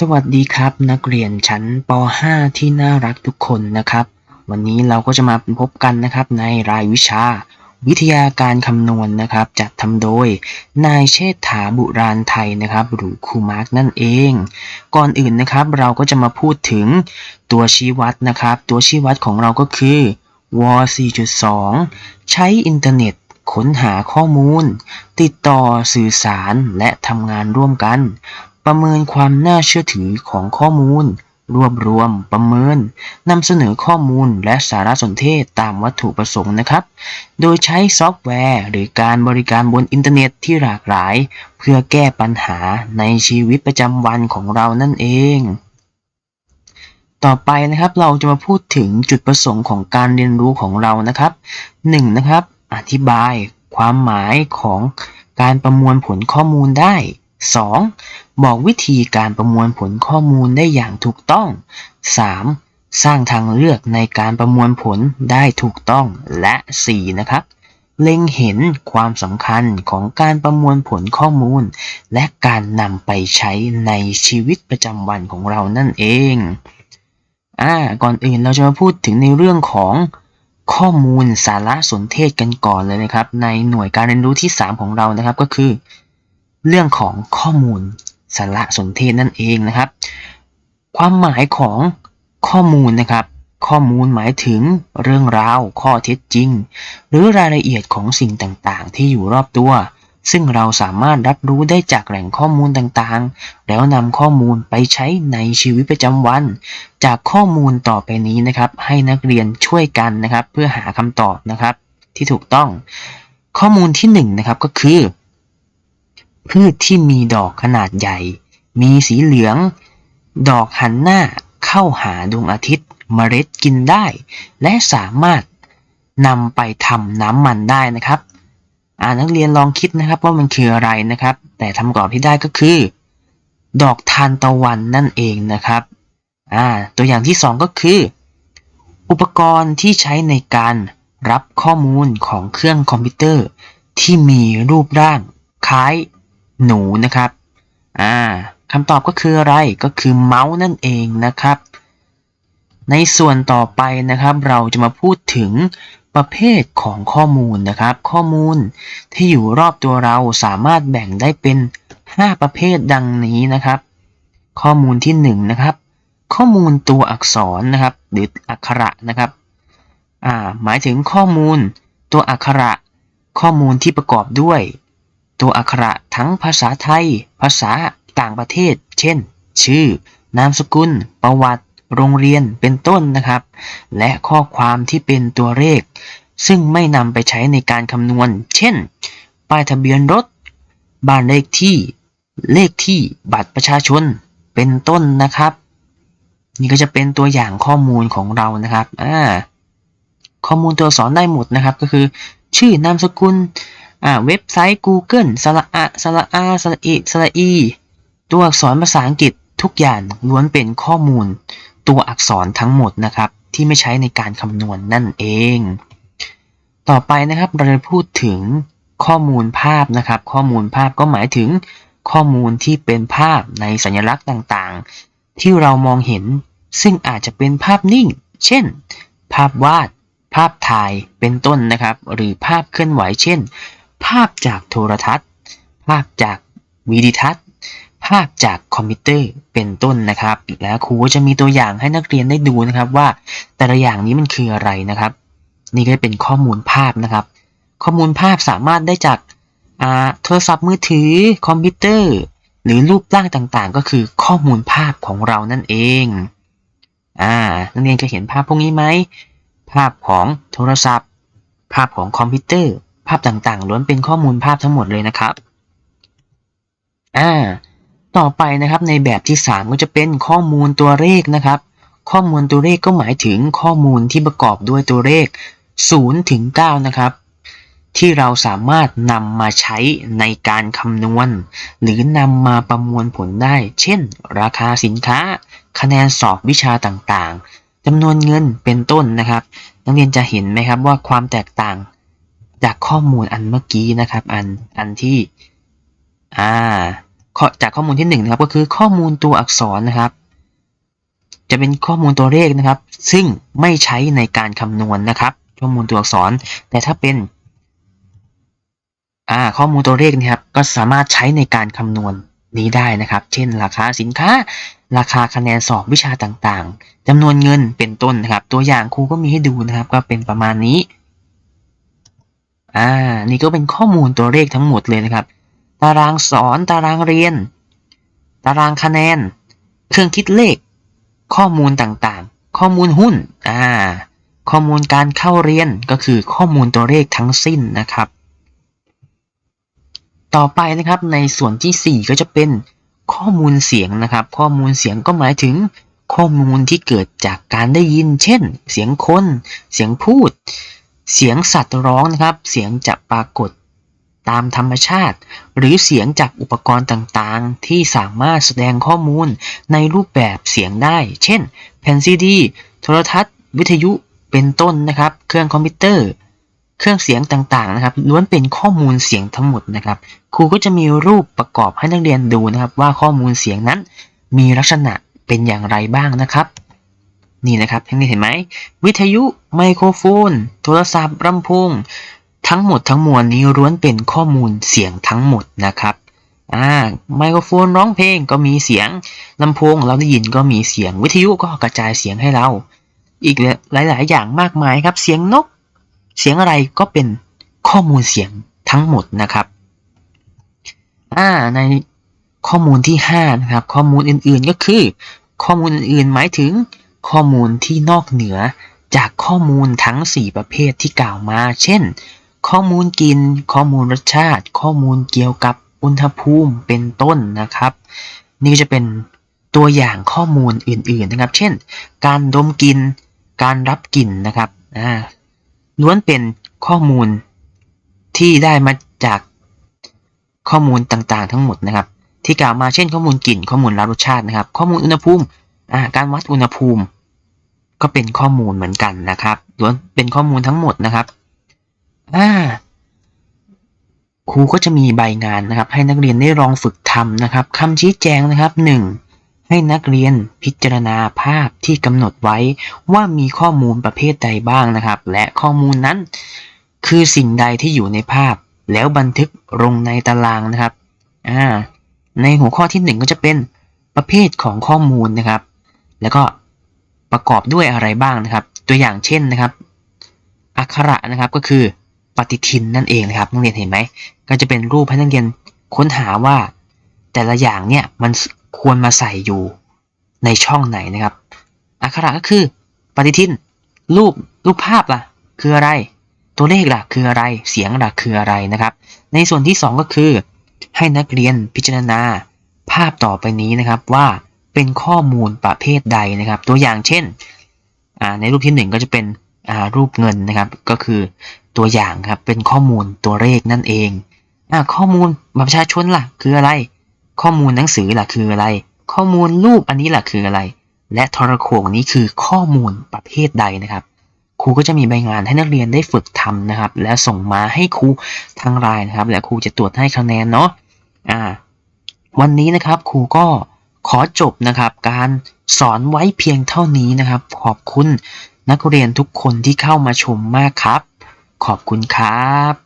สวัสดีครับนักเรียนชั้นป .5 ที่น่ารักทุกคนนะครับ วันนี้เราก็จะมาพบกันนะครับในรายวิชา วิทยาการคำนวณนะครับ จัดทำโดยนายเชษฐาบุราณไทยนะครับ หรือครูมาร์กนั่นเอง ก่อนอื่นนะครับเราก็จะมาพูดถึงตัวชี้วัดนะครับ ตัวชี้วัดของเราก็คือว4.2 ใช้อินเทอร์เน็ตค้นหาข้อมูล ติดต่อสื่อสารและทำงานร่วมกัน ประเมินความน่าเชื่อถือของข้อมูล รวบรวม ประเมินนำเสนอข้อมูลและสารสนเทศตามวัตถุประสงค์นะครับ โดยใช้ซอฟต์แวร์ หรือการบริการบนอินเทอร์เน็ตที่หลากหลาย เพื่อแก้ปัญหาในชีวิตประจำวันของเรานั่นเอง ต่อไปนะครับเราจะมาพูดถึงจุดประสงค์ของการเรียนรู้ของเรานะครับ 1. นะครับอธิบายความหมายของการประมวลผลข้อมูลได้ 2. บอกวิธีการประมวลผลข้อมูลได้อย่างถูกต้อง 3. สร้างทางเลือกในการประมวลผลได้ถูกต้อง และ 4. นะครับเล็งเห็นความสำคัญของการประมวลผลข้อมูล และการนำไปใช้ในชีวิตประจำวันของเรานั่นเองอ่าก่อนอื่นเราจะมาพูดถึงในเรื่องของข้อมูลสารสนเทศกันก่อนเลยนะครับ ในหน่วยการเรียนรู้ที่ 3 ของเรานะครับก็คือ เรื่องของข้อมูล สารสนเทศนั่นเองนะครับ ความหมายของข้อมูลนะครับ ข้อมูลหมายถึงเรื่องราว ข้อเท็จจริง หรือรายละเอียดของสิ่งต่างๆ ที่อยู่รอบตัว ซึ่งเราสามารถรับรู้ได้จากแหล่งข้อมูลต่างๆ แล้วนำข้อมูลไปใช้ในชีวิตประจำวัน จากข้อมูลต่อไปนี้นะครับ ให้นักเรียนช่วยกันนะครับ เพื่อหาคำตอบนะครับที่ถูกต้อง ข้อมูลที่1นงนะครับก็คือ พืชที่มีดอกขนาดใหญ่ มีสีเหลือง ดอกหันหน้าเข้าหาดวงอาทิตย์เมล็ดกินได้ และสามารถนำไปทำน้ำมันได้นะครับ อ่านักเรียนลองคิดนะครับว่ามันคืออะไรนะครับ แต่คำตอบที่ได้ก็คือ ดอกทานตะวันนั่นเองนะครับอ่าตัวอย่างที่สองก็คือ อุปกรณ์ที่ใช้ในการรับข้อมูลของเครื่องคอมพิวเตอร์ ที่มีรูปร่างคล้าย หนูนะครับ อ่าคำตอบก็คืออะไรก็คือเมาส์นั่นเองนะครับ ในส่วนต่อไปนะครับเราจะมาพูดถึงประเภทของข้อมูลนะครับ ข้อมูลที่อยู่รอบตัวเราสามารถแบ่งได้เป็น 5 ประเภทดังนี้นะครับ ข้อมูลที่1นนะครับข้อมูลตัวอักษรนะครับ หรืออักขระนะครับอ่าหมายถึงข้อมูลตัวอักขระ ข้อมูลที่ประกอบด้วย ตัวอักขระทั้งภาษาไทย ภาษาต่างประเทศ เช่น ชื่อ นามสกุล ประวัติ โรงเรียน เป็นต้นนะครับ และข้อความที่เป็นตัวเลข ซึ่งไม่นำไปใช้ในการคำนวณ เช่น ป้ายทะเบียนรถ บ้านเลขที่ เลขที่ บัตรประชาชน เป็นต้นนะครับ นี่ก็จะเป็นตัวอย่างข้อมูลของเรานะครับ อ่า ข้อมูลตัวอักษรได้หมดนะครับ ก็คือ ชื่อนามสกุล อ่าเว็บไซต์ Google สระอะสระอาสระอิสระอี ตัวอักษรภาษาอังกฤษทุกอย่างล้วนเป็นข้อมูล ตัวอักษรทั้งหมดนะครับ ที่ไม่ใช้ในการคำนวณนนั่นเอง ต่อไปนะครับเราจะพูดถึงข้อมูลภาพนะครับ ข้อมูลภาพก็หมายถึงข้อมูลที่เป็นภาพในสัญลักษณ์ต่างๆ ที่เรามองเห็นซึ่งอาจจะเป็นภาพนิ่ง เช่น ภาพวาด ภาพถ่ายเป็นต้นนะครับ หรือภาพเคลื่อนไหวเช่น ภาพจากโทรทัศน์ ภาพจากวิดีทัศน์ ภาพจากคอมพิวเตอร์เป็นต้นนะครับ แล้วครูก็จะมีตัวอย่างให้นักเรียนได้ดูนะครับว่าแต่ละอย่างนี้มันคืออะไรนะครับ นี่ก็เป็นข้อมูลภาพนะครับ ข้อมูลภาพสามารถได้จากอ่าโทรศัพท์มือถือ คอมพิวเตอร์ หรือรูปร่างต่างๆ ก็คือข้อมูลภาพของเรานั่นเองอ่านักเรียนเคยเห็นภาพพวกนี้ไหมภาพของโทรศัพท์ ภาพของคอมพิวเตอร์ ภาพต่างๆล้วนเป็นข้อมูลภาพทั้งหมดเลยนะครับ อ่า ต่อไปนะครับในแบบที่ 3 ก็จะเป็นข้อมูลตัวเลขนะครับ ข้อมูลตัวเลขก็หมายถึงข้อมูลที่ประกอบด้วยตัวเลข0ถึง9นะครับ ที่เราสามารถนำมาใช้ในการคำนวณ หรือนำมาประมวลผลได้ เช่น ราคาสินค้า คะแนนสอบวิชาต่างๆจำนวนเงินเป็นต้นนะครับ นักเรียนจะเห็นไหมครับว่าความแตกต่าง จากข้อมูลอันเมื่อกี้นะครับ อันอันที่อ่าจากข้อมูลที่หนึ่งนะครับก็คือข้อมูลตัวอักษรนะครับ จะเป็นข้อมูลตัวเลขนะครับ ซึ่งไม่ใช้ในการคำนวณนะครับ ข้อมูลตัวอักษร แต่ถ้าเป็นอ่าข้อมูลตัวเลขนะครับ ก็สามารถใช้ในการคำนวณนี้ได้นะครับ เช่น ราคาสินค้า ราคาคะแนนสอบวิชาต่างๆจำนวนเงินเป็นต้นนะครับ ตัวอย่างครูก็มีให้ดูนะครับ ก็เป็นประมาณนี้ อ่า นี่ก็เป็นข้อมูลตัวเลขทั้งหมดเลยนะครับ ตารางสอน ตารางเรียน ตารางคะแนน เครื่องคิดเลข ข้อมูลต่างๆ ข้อมูลหุ้น อ่า ข้อมูลการเข้าเรียนก็คือข้อมูลตัวเลขทั้งสิ้นนะครับ ต่อไปนะครับในส่วนทีสี่4 ก็จะเป็นข้อมูลเสียงนะครับ ข้อมูลเสียงก็หมายถึงข้อมูลที่เกิดจากการได้ยิน เช่น เสียงคน เสียงพูด เสียงสัตว์ร้องนะครับ เสียงจะปรากฏตามธรรมชาติ หรือเสียงจากอุปกรณ์ต่างๆ ที่สามารถแสดงข้อมูลในรูปแบบเสียงได้ เช่น แผ่นซีดี โทรทัศน์ วิทยุ เป็นต้นนะครับ เครื่องคอมพิวเตอร์ เครื่องเสียงต่างๆ นะครับ ล้วนเป็นข้อมูลเสียงทั้งหมดนะครับ ครูก็จะมีรูปประกอบให้นักเรียนดูนะครับ ว่าข้อมูลเสียงนั้น มีลักษณะเป็นอย่างไรบ้างนะครับ นี่นะครับทั้งนี้เห็นไหมวิทยุไมโครโฟน โทรศัพท์ลำโพงทั้งหมดทั้งมวลนี้ล้วนเป็นข้อมูลเสียงทั้งหมดนะครับอ่าไมโครโฟนร้องเพลงก็มีเสียงลำโพงเราได้ยินก็มีเสียงวิทยุก็กระจายเสียงให้เรา อีกหลาย ๆ อย่างมากมายครับ เสียงนก เสียงอะไรก็เป็นข้อมูลเสียงทั้งหมดนะครับอ่าในข้อมูลที่5นะครับข้อมูลอื่น ๆ ก็คือ ข้อมูลอื่น ๆ หมายถึง ข้อมูลที่นอกเหนือจากข้อมูลทั้ง 4 ประเภทที่กล่าวมา เช่น ข้อมูลกลิ่นข้อมูลรสชาติ ข้อมูลเกี่ยวกับอุณหภูมิเป็นต้นนะครับ นี่จะเป็นตัวอย่างข้อมูลอื่น ๆนะครับ เช่น การดมกลิ่น การรับกลิ่นนะครับอ่าล้วนเป็นข้อมูลที่ได้มาจากข้อมูลต่างๆ ทั้งหมดนะครับ ที่กล่าวมาเช่นข้อมูลกลิ่น ข้อมูลรับรสชาตินะครับ ข้อมูลอุณหภูมิ การวัดอุณหภูมิ ก็เป็นข้อมูลเหมือนกันนะครับล้วนเป็นข้อมูลทั้งหมดนะครับอ่าครูก็จะมีใบงานนะครับ ให้นักเรียนได้ลองฝึกทำนะครับคำชี้แจงนะครับ 1. ให้นักเรียนพิจารณาภาพที่กำหนดไว้ว่ามีข้อมูลประเภทใดบ้างนะครับ และข้อมูลนั้น คือสิ่งใดที่อยู่ในภาพ แล้วบันทึกลงในตารางนะครับอ่าในหัวข้อที่ 1 ก็จะเป็นประเภทของข้อมูลนะครับ แล้วก็ประกอบด้วยอะไรบ้างนะครับ ตัวอย่างเช่นนะครับ อักขระนะครับก็คือปฏิทินนั่นเองนะครับนักเรียนเห็นไหมก็จะเป็นรูปให้นักเรียนค้นหาว่า แต่ละอย่างเนี่ยมันควรมาใส่อยู่ในช่องไหนนะครับ อักขระก็คือ ปฏิทิน รูปรูปภาพล่ะ คืออะไร ตัวเลขล่ะ คืออะไร เสียงล่ะคืออะไรนะครับ ในส่วนที่ 2 ก็คือ ให้นักเรียนพิจารณาภาพต่อไปนี้นะครับว่า เป็นข้อมูลประเภทใดนะครับ ตัวอย่างเช่น ในรูปที่ 1 ก็จะเป็นรูปเงินนะครับ ก็คือตัวอย่างครับเป็นข้อมูลตัวเลขนั่นเองอข้อมูลบัตรประชาชนล่ะคืออะไร ข้อมูลหนังสือล่ะคืออะไร ข้อมูลรูปอันนี้ล่ะคืออะไร และทรโขงนี้คือข้อมูลประเภทใดนะครับครูก็จะมีใบงานให้นักเรียนได้ฝึกทำนะครับ และส่งมาให้ครูทางไลน์นะครับ และครูจะตรวจให้คะแนนเนาะอ่า วันนี้นะครับครูก็ ขอจบนะครับการสอนไว้เพียงเท่านี้นะครับ ขอบคุณนักเรียนทุกคนที่เข้ามาชมมากครับ ขอบคุณครับ